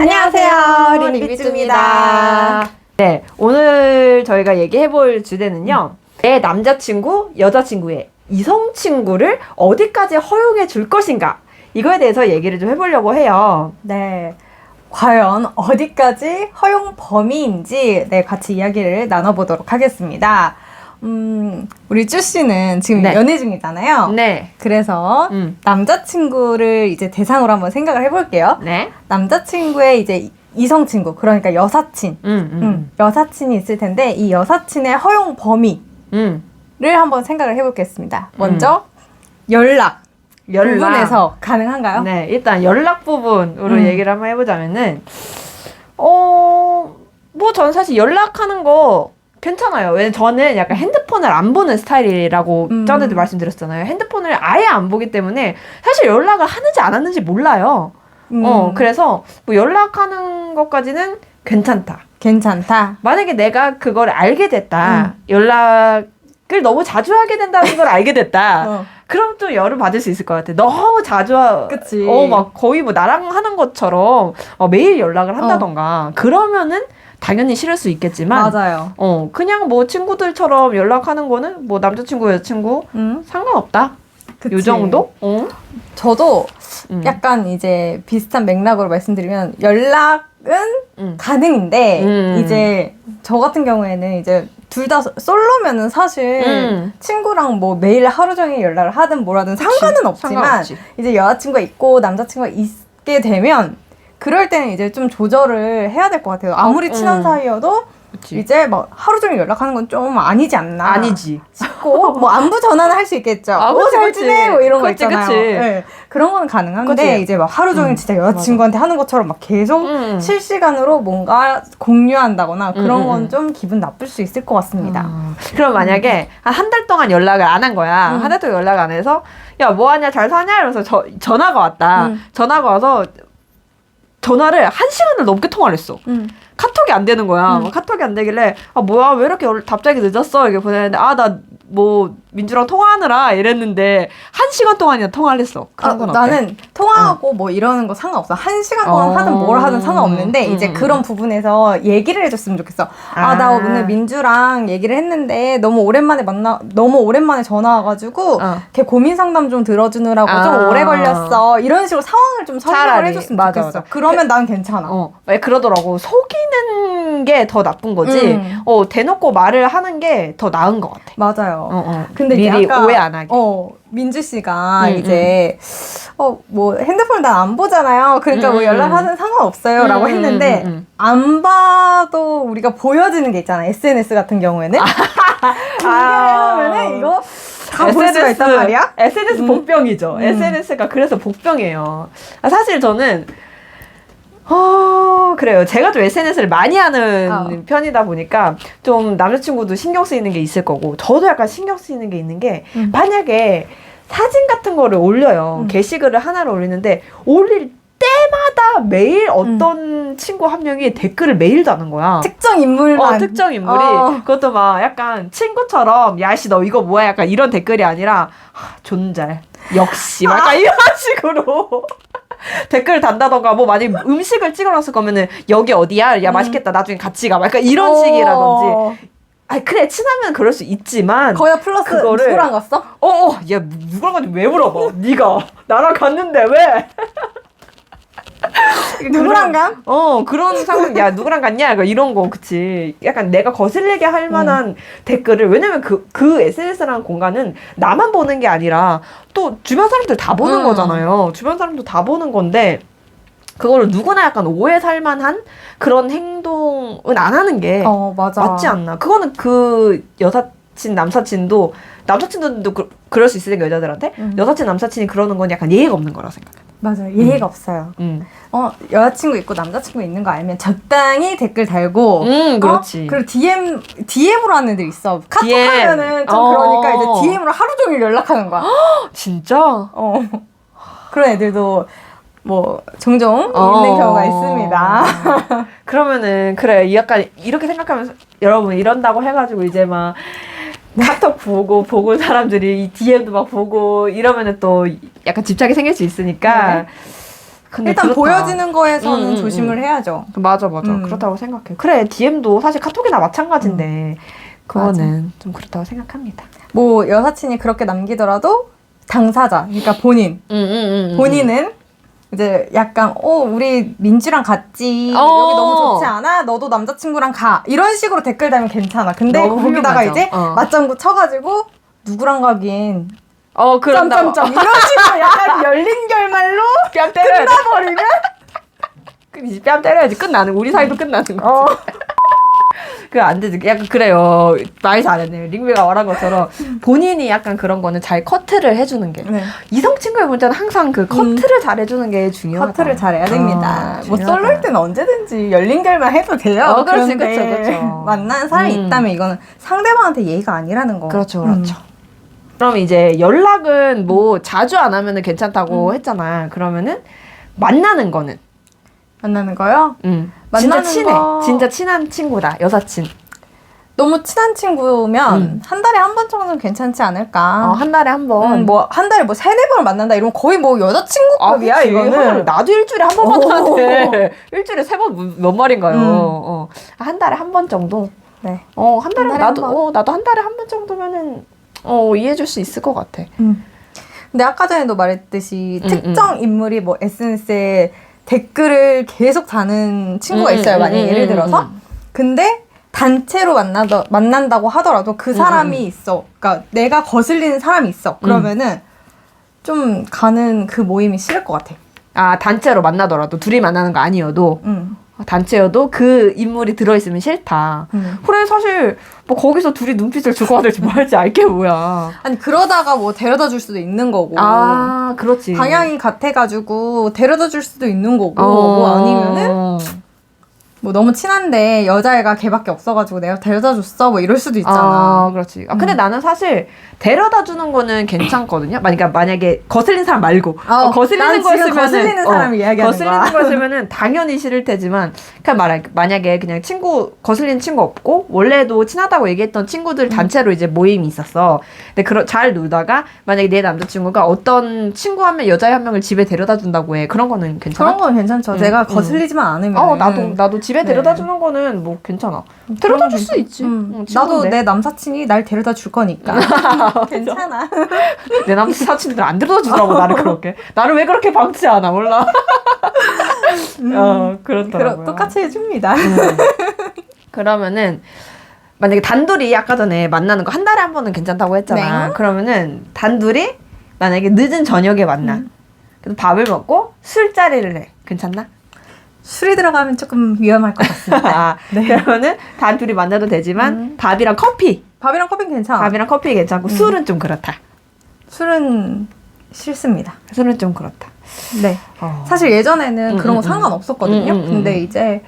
안녕하세요. 리비입니다. 네, 오늘 저희가 얘기해 볼 주제는요. 내 남자친구, 여자친구의 이성 친구를 어디까지 허용해 줄 것인가? 이거에 대해서 얘기를 좀 해보려고 해요. 네. 과연 어디까지 허용 범위인지 네, 같이 이야기를 나눠보도록 하겠습니다. 음, 우리 쭈 씨는 지금 네. 연애 중이잖아요. 네. 그래서 음. 남자친구를 이제 대상으로 한번 생각을 해볼게요. 네. 남자친구의 이제 이성 친구, 그러니까 여사친. 음, 음, 음, 여사친이 있을 텐데 이 여사친의 허용 범위를 음. 한번 생각을 해보겠습니다. 먼저 연락, 연락. 부분에서 가능한가요? 네, 일단 연락 부분으로 음. 얘기를 한번 해보자면은, 어, 뭐 저는 사실 연락하는 거 괜찮아요. 왜냐면 저는 약간 핸드폰을 안 보는 스타일이라고 음. 전에도 말씀드렸잖아요. 핸드폰을 아예 안 보기 때문에 사실 연락을 하는지 안 하는지 몰라요. 음, 어, 그래서 뭐 연락하는 것까지는 괜찮다. 괜찮다. 만약에 내가 그걸 알게 됐다. 음. 연락을 너무 자주 하게 된다는 걸 알게 됐다. 어. 그럼 좀 열을 받을 수 있을 것 같아. 너무 자주, 하- 그치. 어, 막 거의 뭐 나랑 하는 것처럼 어, 매일 연락을 한다던가. 그러면은 당연히 싫을 수 있겠지만, 맞아요. 어, 그냥 뭐 친구들처럼 연락하는 거는 뭐 남자친구, 여자친구 음, 상관없다. 그치. 요 정도? 어? 저도 음. 약간 이제 비슷한 맥락으로 말씀드리면 연락은 음. 가능인데 음. 이제 저 같은 경우에는 이제 둘 다 솔로면은 사실 음. 친구랑 뭐 매일 하루 종일 연락을 하든 뭐라든 상관은 없지만 상관없지. 이제 여자친구가 있고 남자친구가 있게 되면 그럴 때는 이제 좀 조절을 해야 될 것 같아요. 아무리 어, 친한 음. 사이여도 그치. 이제 막 하루 종일 연락하는 건 좀 아니지 않나. 아니지. 싶고 뭐 안부 전화는 할 수 있겠죠. 아, 어, 그치, 잘 그치. 지내 뭐 이런 거 그치, 있잖아요. 그치. 네, 그런 건 가능한데 그치. 이제 막 하루 종일 음, 진짜 여자친구한테 하는 것처럼 막 계속 음. 실시간으로 뭔가 공유한다거나 그런 음, 음, 건 음. 좀 기분 나쁠 수 있을 것 같습니다. 아, 그럼 만약에 한 달 동안 연락을 안 한 거야. 음. 한달 동안 연락 안 해서 야 뭐하냐 잘 사냐 이러면서 저, 전화가 왔다. 음. 전화가 와서 전화를 한 시간을 넘게 통화를 했어. 음. 카톡이 안 되는 거야. 음. 카톡이 안 되길래 아 뭐야 왜 이렇게 연- 답장이 늦었어 이렇게 보내는데 아 나 뭐 민주랑 통화하느라 이랬는데 한 시간 동안이나 통화를 했어. 아, 그런 건 어때? 나는 통화하고 뭐 이러는 거 상관없어. 한 시간 동안 어. 하든 뭘 하든 상관없는데 음, 이제 음, 그런 부분에서 얘기를 해줬으면 좋겠어. 아, 나 아. 오늘 민주랑 얘기를 했는데 너무 오랜만에 만나, 너무 오랜만에 전화 와가지고 어. 걔 고민 상담 좀 들어주느라고 아. 좀 오래 걸렸어. 이런 식으로 상황을 좀 설명을. 해줬으면 맞아, 좋겠어. 맞아. 그러면 난 괜찮아. 어, 왜 그러더라고. 속이는 게 더 나쁜 거지. 음. 어, 대놓고 말을 하는 게 더 나은 것 같아. 맞아요. 어, 어. 근데 이제 미리 아까, 오해 안 하게. 어, 민주 씨가 음, 이제 어 뭐 핸드폰을 난 안 보잖아요. 그러니까 뭐 음, 연락하든 상관없어요라고 음, 했는데 음, 음, 음. 안 봐도 우리가 보여지는 게 있잖아. SNS 같은 경우에는 공개를 아. 해놓으면은 이거 다볼 수가 있단 말이야. SNS 음. 복병이죠. 음. SNS가 그래서 복병이에요. 아, 사실 저는 어, 그래요. 제가 좀 SNS를 많이 하는 어. 편이다 보니까 좀 남자친구도 신경 쓰이는 게 있을 거고 저도 약간 신경 쓰이는 게 있는 게 음. 만약에 사진 같은 거를 올려요. 음. 게시글을 하나를 올리는데 올릴 때마다 매일 어떤 친구 한 명이 댓글을 매일 다는 거야. 특정 인물만 어, 특정 인물이 어. 그것도 막 약간 친구처럼 야씨 너 이거 뭐야 약간 이런 댓글이 아니라 하, 존잘 역시 막 약간 이런 식으로 댓글 단다던가 뭐 만약 음식을 찍어놨을 거면은 여기 어디야? 야 음. 맛있겠다. 나중에 같이 가. 막 약간 이런 어. 식이라든지. 아 그래 친하면 그럴 수 있지만 거기다 플러스 그거를- 누구랑 갔어? 어 야 누구랑 갔는지 왜 물어봐? 네가. 나랑 갔는데 왜 누구랑 가? 어 그런 상황 야 누구랑 갔냐 약간 이런 거 그치 약간 내가 거슬리게 할 만한 댓글을 왜냐면 그 그 SNS라는 공간은 나만 보는 게 아니라 또 주변 사람들 다 보는 음. 거잖아요 주변 사람도 다 보는 건데 그거를 누구나 약간 오해 살 만한 그런 행동은 안 하는 게 어 맞아. 맞지 않나 그거는 그 여사 친 남사친도 남사친도 그, 그럴 수 있으니까 여자들한테 음. 여사친 남사친이 그러는 건 약간 예의가 없는 거라 생각해 맞아요. 예의가 없어요. 음, 어 여자친구 있고 남자친구 있는 거 알면 적당히 댓글 달고 음 그렇지 어? 그리고 DM DM으로 하는 애들 있어. 카톡 DM. 하면은 좀 어. 그러니까 이제 DM으로 하루 종일 연락하는 거야. 진짜 어 그런 애들도 뭐 종종 어. 있는 경우가 있습니다. 그러면은 그래 이 약간 이렇게 생각하면서 여러분 이런다고 해가지고 이제 막 카톡 보고 보고 사람들이 이 DM도 막 보고 이러면은 또 약간 집착이 생길 수 있으니까 네. 근데 일단 그렇다. 보여지는 거에서는 음, 음, 조심을 음. 해야죠. 맞아 맞아 음. 그렇다고 생각해. 그래 DM도 사실 카톡이나 마찬가지인데 그거는 좀 그렇다고 생각합니다. 뭐 여사친이 그렇게 남기더라도 당사자, 그러니까 본인, 음, 본인은 이제 약간 어 우리 민주랑 같지 어. 여기 너무 좋지 않아? 너도 남자친구랑 가 이런 식으로 댓글 달면 괜찮아. 근데 너무 거기다가 훌륭하죠. 이제 어. 맞장구 쳐가지고 누구랑 가긴 어 그런다. 점점점 이런 식으로 약간 열린 결말로 뺨 때려야 돼. 끝나버리면 끝이지. 뺨 때려야지 끝나는 우리 사이도 끝나는 거지. 어. 그안 되지. 약간 그래요. 말 잘했네. 링베가 말한 것처럼 본인이 약간 그런 거는 잘 커트를 해주는 게 네. 이성 친구의 문제는 항상 그 커트를 잘 해주는 게 중요하다. 커트를 잘해야 됩니다. 어, 뭐 중요하다. 솔로일 때는 언제든지 열린 결말 해도 돼요. 어, 그렇지, 그쵸, 그쵸. 만난 사람이 음. 있다면 이거는 상대방한테 예의가 아니라는 거. 그렇죠, 음. 그렇죠. 그럼 이제 연락은 뭐 자주 안 하면은 괜찮다고 했잖아. 그러면은 만나는 거는 만나는 거요? 음. 진짜 만나는 친해. 거- 진짜 친한 친구다. 여사친. 너무 친한 친구면 음. 한 달에 한 번 정도는 괜찮지 않을까? 어, 한 달에 한 번. 음, 뭐한 달에 뭐 세네 번을 만난다 이러면 거의 뭐 여자친구급이야 그치. 이거는. 나도 일주일에 한번 오. 만나는데 일주일에 세 번몇 말인가요? 음. 어. 한 달에 한 번 정도. 네. 어, 한 달에, 한 달에 나도 한 번. 어, 나도 한 달에 한 번 정도면은 어, 이해해 줄 수 있을 것 같아. 음. 근데 아까 전에도 말했듯이 음, 특정 인물이 뭐 SNS에 댓글을 계속 다는 친구가 음, 있어요. 음, 만약에 음, 예를 음, 들어서. 음. 근데 단체로 만나더, 만난다고 하더라도 그 사람이 음. 있어. 그러니까 내가 거슬리는 사람이 있어. 그러면은 좀 가는 그 모임이 싫을 것 같아. 아, 단체로 만나더라도 둘이 만나는 거 아니어도 음. 단체여도 그 인물이 들어있으면 싫다. 음. 그래 사실 뭐 거기서 둘이 눈빛을 주고받을지 뭐 할지 알게 뭐야. 아니 그러다가 뭐 데려다 줄 수도 있는 거고. 아 그렇지. 방향이 같아가지고 데려다 줄 수도 있는 거고 어. 뭐 아니면은 뭐 너무 친한데 여자애가 걔밖에 없어가지고 내가 데려다 줬어 뭐 이럴 수도 있잖아. 아 그렇지. 아 근데 나는 사실 데려다 주는 거는 괜찮거든요. 그러니까 만약에 거슬린 사람 말고 어, 어, 거슬리는 난 거였으면 거슬리는 사람을 이야기하는 거슬리는 거야. 거였으면은 당연히 싫을 테지만 그냥 말해 만약에 그냥 친구 거슬리는 친구 없고 원래도 친하다고 얘기했던 음. 친구들 단체로 이제 모임이 있었어. 근데 그러, 잘 놀다가 만약에 내 남자친구가 어떤 친구 한 명 여자 한 명을 집에 데려다 준다고 해. 그런 거는 괜찮아? 그런 건 괜찮죠. 음, 내가 음. 거슬리지만 않으면. 어 나도 나도 집에 네. 데려다 주는 거는 뭐 괜찮아. 데려다 줄 수 있지. 음, 응, 나도. 내 남사친이 날 데려다 줄 거니까 괜찮아. 내 남친 사친들 안 들어다 주더라고 나를 그렇게 나를 왜 그렇게 방치하나 몰라 어 그렇더라고요 그러, 똑같이 해줍니다. 음. 그러면은 만약에 단둘이 아까 전에 만나는 거 한 달에 한 번은 괜찮다고 했잖아 네. 그러면은 단둘이 만약에 늦은 저녁에 만나 음. 그래서 밥을 먹고 술자리를 해 괜찮나? 술이 들어가면 조금 위험할 것 같습니다. 아, 그러면은 단둘이 만나도 되지만 음. 밥이랑 커피 밥이랑 커피는 괜찮아. 밥이랑 커피 괜찮고 음. 술은 좀 그렇다 술은 싫습니다. 술은 좀 그렇다 네. 어. 사실 예전에는 음, 그런 거 음, 음. 상관없었거든요. 음, 음, 음, 근데 음. 이제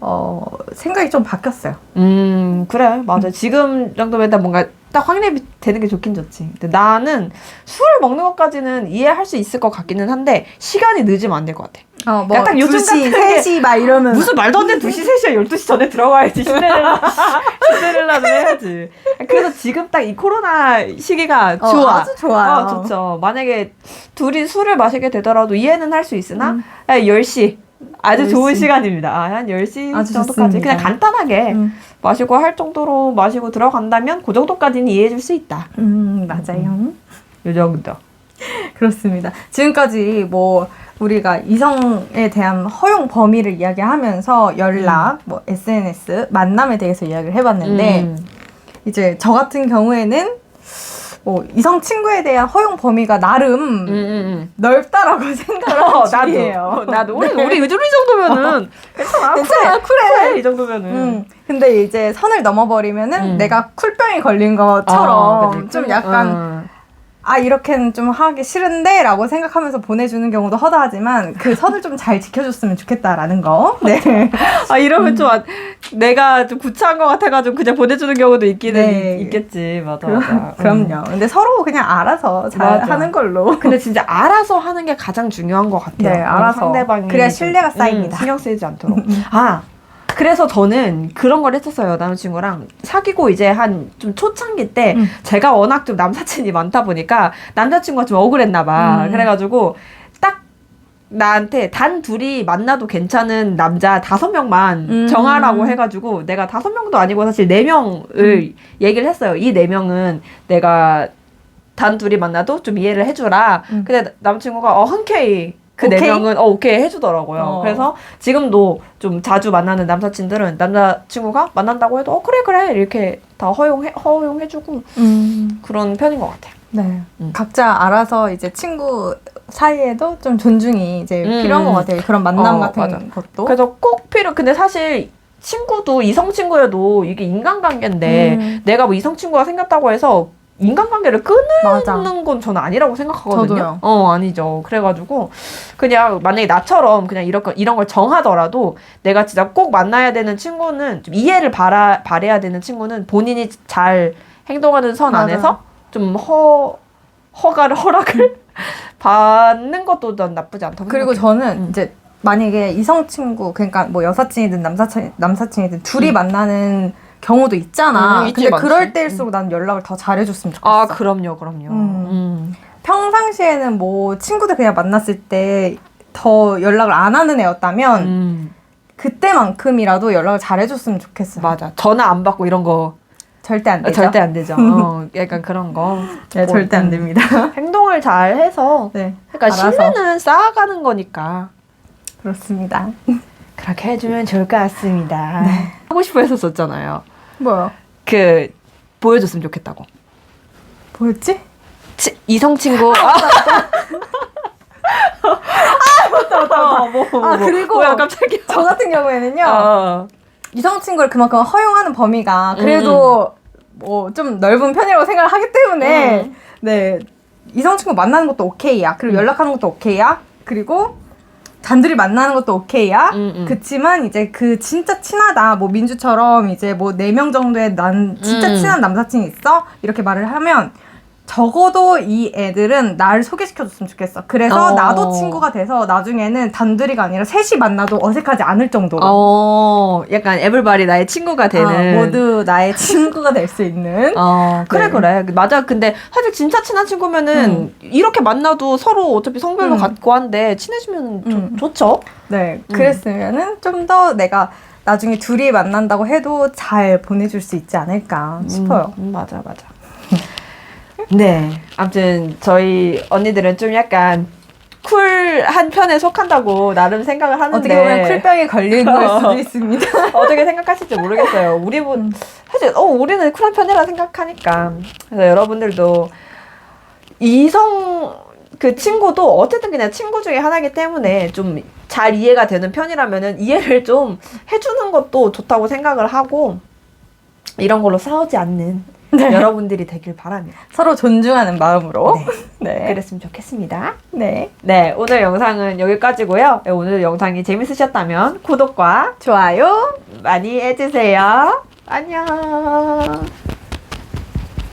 어, 생각이 좀 바뀌었어요. 음 그래. 맞아 지금 정도면 다 뭔가 딱 확립이 되는 게 좋긴 좋지. 근데 나는 술을 먹는 것까지는 이해할 수 있을 것 같기는 한데 시간이 늦으면 안 될 것 같아. 어, 뭐 약간 요즘 2시, 같은 게 3시 막 이러면 무슨 말도 안 되는 2시 3시야 12시 전에 들어가야지. 신데렐라 신데렐라는 해야지. 그래서 지금 딱 이 코로나 시기가 어, 좋아. 아주 좋아요. 어, 좋죠. 만약에 둘이 술을 마시게 되더라도 이해는 할 수 있으나 음. 아, 10시 아주 10시. 좋은 시간입니다 아, 한 10시 아주 정도까지 좋습니다. 그냥 간단하게 음, 마시고 할 정도로 마시고 들어간다면 그 정도까지는 이해해 줄 수 있다. 음, 맞아요. 요 정도. 그렇습니다. 지금까지 뭐 우리가 이성에 대한 허용 범위를 이야기하면서 연락, 뭐 SNS, 만남에 대해서 이야기를 해봤는데 음. 이제 저 같은 경우에는 뭐 이성 친구에 대한 허용 범위가 나름 음, 음, 넓다라고 생각을 어, 하는 중이에요. 나도. 나도. 우리, 우리 요즘 이 정도면은 괜찮아. 괜찮아, 쿨해. 쿨해. 이 정도면은. 음, 근데 이제 선을 넘어버리면은 음. 내가 쿨병이 걸린 것처럼 어, 그치. 좀 쿨- 약간 어. 아 이렇게는 좀 하기 싫은데 라고 생각하면서 보내주는 경우도 허다하지만 그 선을 좀 잘 지켜줬으면 좋겠다라는 거 네. 아, 이러면 좀, 아, 내가 좀 구차한 것 같아가지고 그냥 보내주는 경우도 있기는 네. 있- 있겠지. 맞아, 그럼, 맞아. 음. 그럼요 근데 서로 그냥 알아서 잘 맞아. 하는 걸로 근데 진짜 알아서 하는 게 가장 중요한 것 같아요. 네, 알아서. 상대방이 그래야 좀, 신뢰가 쌓입니다. 음, 신경 쓰이지 않도록. 아, 그래서 저는 그런 걸 했었어요. 남자친구랑 사귀고 이제 한 좀 초창기 때 음. 제가 워낙 좀 남사친이 많다 보니까 남자친구가 좀 억울했나 봐. 음. 그래가지고 딱 나한테 단 둘이 만나도 괜찮은 남자 다섯 명만 음. 정하라고 해가지고 내가 다섯 명도 아니고 사실 네 명을 얘기를 했어요. 이 네 명은 내가 단 둘이 만나도 좀 이해를 해주라. 음. 근데 남친구가 어 흔쾌히 그 네 오케이? 명은 어 오케이 해주더라고요. 어. 그래서 지금도 좀 자주 만나는 남사친들은 남자친구가 만난다고 해도 어 그래 그래 이렇게 다 허용해 허용해주고 음. 그런 편인 것 같아요. 네. 음. 각자 알아서 이제 친구 사이에도 좀 존중이 이제 음. 필요한 것 같아요. 그런 만남 어, 같은 맞아. 것도. 그래서 꼭 필요. 근데 사실 친구도 이성 친구여도 이게 인간관계인데 음. 내가 뭐 이성 친구가 생겼다고 해서 인간관계를 끊는. 건 저는 아니라고 생각하거든요. 저도요. 어 아니죠. 그래가지고 그냥 만약에 나처럼 그냥 이런 거 이런 걸 정하더라도 내가 진짜 꼭 만나야 되는 친구는 좀 이해를 바라 바래야 되는 친구는 본인이 잘 행동하는 선 맞아요. 안에서 좀 허 허가를 허락을 받는 것도 난 나쁘지 않다고 그리고 생각해요. 저는 음. 이제 만약에 이성 친구 그러니까 뭐 여사친이든 남사친 남사친이든 둘이 음. 만나는 경우도 있잖아. 음, 있지, 근데 많지. 그럴 때일수록 난 연락을 더 잘해줬으면 좋겠어. 아 그럼요 그럼요. 음. 음. 평상시에는 뭐 친구들 그냥 만났을 때 더 연락을 안 하는 애였다면 음, 그때만큼이라도 연락을 잘해줬으면 좋겠어요. 맞아. 전화 안 받고 이런 거 절대 안 아, 되죠. 절대 안 되죠. 어, 약간 그런 거. 네, 절대 안 음. 됩니다. 행동을 잘 해서 네, 그러니까 알아서. 신뢰는 쌓아가는 거니까 그렇습니다. 그렇게 해주면 좋을 것 같습니다. 네. 하고 싶어 했었었잖아요. 뭐요? 그 보여줬으면 좋겠다고. 뭐였지? 치, 이성 친구. 아, 맞다, 맞다. 뭐, 뭐, 아, 뭐. 그리고 뭐야, 깜짝이야. 저 같은 경우에는요. 어. 이성 친구를 그만큼 허용하는 범위가 그래도 뭐좀 넓은 편이라고 생각을 하기 때문에 음. 네 이성 친구 만나는 것도 오케이야 그리고 음. 연락하는 것도 오케이야 그리고 단둘이 만나는 것도 오케이야 음, 음. 그치만 이제 그 진짜 친하다 뭐 민주처럼 이제 뭐 네 명 정도의 난 진짜 음. 친한 남사친이 있어 이렇게 말을 하면 적어도 이 애들은 나를 소개시켜줬으면 좋겠어 그래서 어. 나도 친구가 돼서 나중에는 단둘이가 아니라 셋이 만나도 어색하지 않을 정도로 어, 약간 에블바리 나의 친구가 되는. 아, 모두 나의 친구가 될 수 있는 어, 그래, 네. 그래. 맞아. 근데 사실 진짜 친한 친구면은 이렇게 만나도 서로 어차피 성별도 음. 같고 한데 친해지면 좋- 음. 좋죠. 네 음. 그랬으면은 좀 더 내가 나중에 둘이 만난다고 해도 잘 보내줄 수 있지 않을까 싶어요. 음, 음, 맞아, 맞아. 네. 아무튼 저희 언니들은 좀 약간 쿨한 편에 속한다고 나름 생각을 하는데 어떻게 보면 쿨병에 걸린 걸 수도 있습니다. 어떻게 생각하실지 모르겠어요. 우리 분 음. 사실 어 우리는 쿨한 편이라 생각하니까 그래서 여러분들도 이성 그 친구도 어쨌든 그냥 친구 중에 하나이기 때문에 좀 잘 이해가 되는 편이라면은 이해를 좀 해주는 것도 좋다고 생각을 하고 이런 걸로 싸우지 않는 네. 여러분들이 되길 바랍니다. 서로 존중하는 마음으로. 네. 그랬으면 좋겠습니다. 네. 네, 오늘 영상은 여기까지고요. 네, 오늘 영상이 재밌으셨다면 구독과 좋아요. 많이 해주세요. 안녕.